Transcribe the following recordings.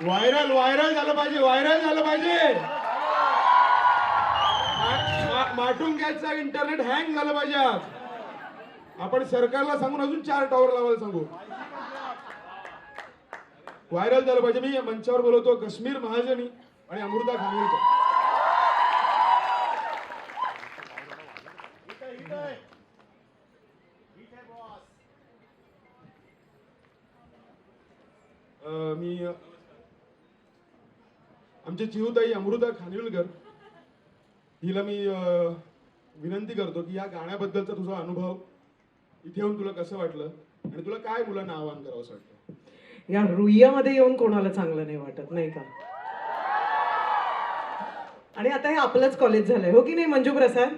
Viral viral झालं पाहिजे viral झालं पाहिजे. माटून घ्यायचा इंटरनेट हँग झालं पाहिजे आज. आपण सरकारला सांगून अजून चार टॉवर लावायला सांगू. व्हायरल झालं पाहिजे. मी या मंचावर बोलवतो काश्मीर महाजनी आणि अमृता खानविलकर. मी आमचे चिहुताई अमृता खानविलकर हिला मी विनंती करतो की या गाण्याबद्दलचा तुझा अनुभव इथे येऊन तुला कसं वाटलं आणि तुला काय मुलांना आवाहन करावं असं वाटतं? या रुईयामध्ये येऊन कोणाला चांगलं नाही वाटत नाही का? आणि आता हे आपलंच कॉलेज झालंय हो की नाही मंजू प्रसाद?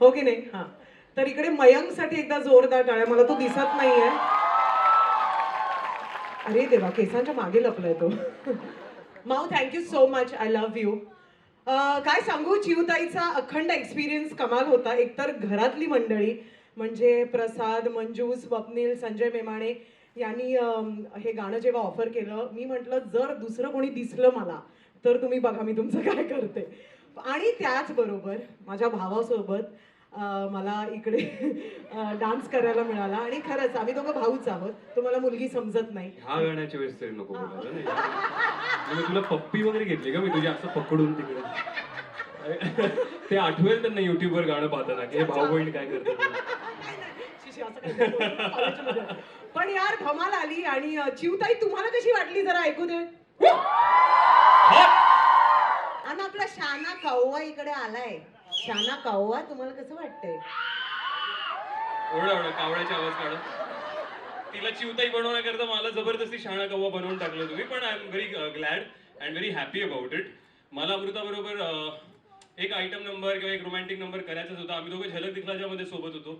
हो की नाही? हा. तर इकडे मयंकसाठी एकदा जोरदार टाळ्या मला तो दिसत नाहीये. अरे देवा केसांच्या मागे लपलाय तो. माऊ thank you so much I love you काय सांगू चिवताईचा अखंड एक्सपिरियन्स कमाल होता. एकतर घरातली मंडळी म्हणजे प्रसाद मंजू स्वप्नील संजय मेमाणे यांनी हे गाणं जेव्हा ऑफर केलं मी म्हटलं जर दुसरं कोणी दिसलं मला तर तुम्ही बघा मी तुमचं काय करते. आणि त्याचबरोबर माझ्या भावासोबत मला इकडे डान्स करायला मिळाला. आणि खरंच आम्ही दोघं भाऊच आहोत तुम्हाला मुलगी समजत नाही. ह्या गाण्याच्या वेळेस तरी नको बोलायला नाही म्हणजे तुला पप्पी वगैरे घेतली का मी तुझी? असं पकडून तिकडे. ते आठवेल त्यांना युट्यूब वर गाणं पाहताना की भाऊ बहीण काय करतात. पण यार धमाल आली आणि चिवताई तुम्हाला कशी वाटली जरा ऐकू दे? आणि आपला शाना कौवा इकडे आलाय. शाना कावळा तुम्हाला कसं वाटतंय? एवढा कावळ्याचा आवाज काढा. तिला चिवताई बनवण्याकरता मला जबरदस्ती शाणा कव्वा बनवून टाकलं तुम्ही पण I am very glad and very happy about it मला अमृता बरोबर uh, एक आयटम नंबर किंवा एक रोमॅन्टिक नंबर करायचाच होता. आम्ही दोघं झलक दिखलाच्यामध्ये सोबत होतो.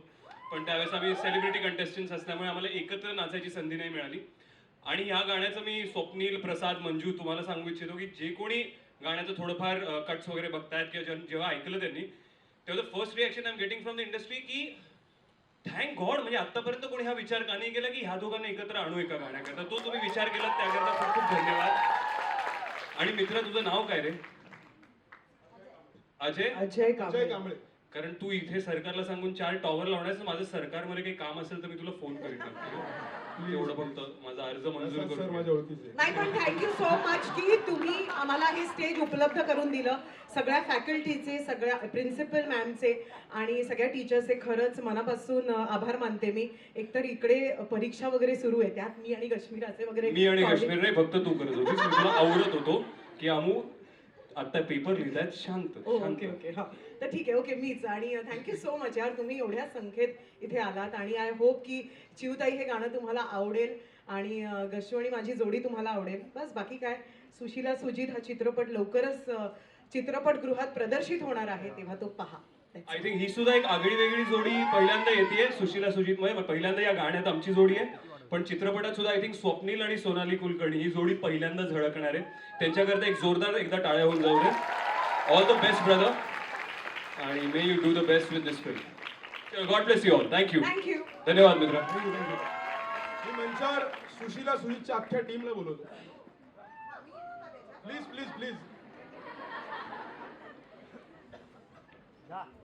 पण त्यावेळेस आम्ही सेलिब्रिटी कंटेस्टंट्स असल्यामुळे आम्हाला एकत्र नाचायची संधी नाही मिळाली. आणि ह्या गाण्याचं मी स्वप्नील प्रसाद मंजू तुम्हाला सांगू इच्छितो की जे कोणी गाण्याचं थोडंफार uh, कट्स वगैरे बघतायत किंवा जेव्हा ऐकलं त्यांनी तेव्हा the first reaction I am getting from the industry की थँक गॉड म्हणजे आतापर्यंत कोणी हा विचार का नाही केला की ह्या दोघांना एकत्र आणू एका गाण्याकरता? तो तुम्ही विचार केला त्याकरता खूप खूप धन्यवाद. आणि मित्रा तुझं नाव काय रे? अजय? अजय अजय कांबळे कांबळे. कारण तू इथे सरकारला सांगून चार टॉवर लावण्याचं माझं सरकारमध्ये काही काम असेल तर मी तुला फोन करीन. एवढं फक्त माझा अर्ज मंजूर सर करून माझ्या ओळखीचे. नाही पण थँक्यू सो मच की तुम्ही आम्हाला हे स्टेज उपलब्ध करून दिलं. सगळ्या फॅकल्टीचे सगळ्या प्रिन्सिपल मॅमचे आणि सगळ्या टीचर्सचे खरंच मनापासून आभार मानते मी. एकतर इकडे परीक्षा वगैरे सुरू आहे. त्यात मी आणि काश्मीराचे वगैरे मी आणि काश्मीर नाही फक्त तू करत होतीस. मी तुला आवडत होतो की अमू आता पेपर लिहितायत शांत ओ, शांत. Okay okay. हा. तर ठीक आहे ओके मीच आणि थँक्यू सो मच यार. तुम्ही एवढ्या संख्येत इथे आलात आणि आय होप की चिवताई हे गाणं तुम्हाला आवडेल आणि अं, गशू आणि माझी जोडी तुम्हाला आवडेल. बस बाकी काय? सुशीला सुजित हा चित्रपट लवकरच अं, चित्रपटगृहात प्रदर्शित होणार आहे तेव्हा तो पहा. आय थिंक ही सुद्धा एक आगळी वेगळी जोडी पहिल्यांदा येते सुशीला सुजित मध्ये पहिल्यांदा या गाण्यात आमची जोडी आहे. पण चित्रपटात सुद्धा आय थिंक स्वप्नील आणि सोनाली कुलकर्णी ही जोडी पहिल्यांदा झळकणार आहे त्यांच्याकरता एक जोरदार एकदा टाळ्या होऊन जाऊ दे ऑल द बेस्ट ब्रदर आणि may you do the best with this film God bless you all thank you धन्यवाद मित्र. मी सुशीला सुजितच्या अख्ख्या टीमला बोलवतो. Please please please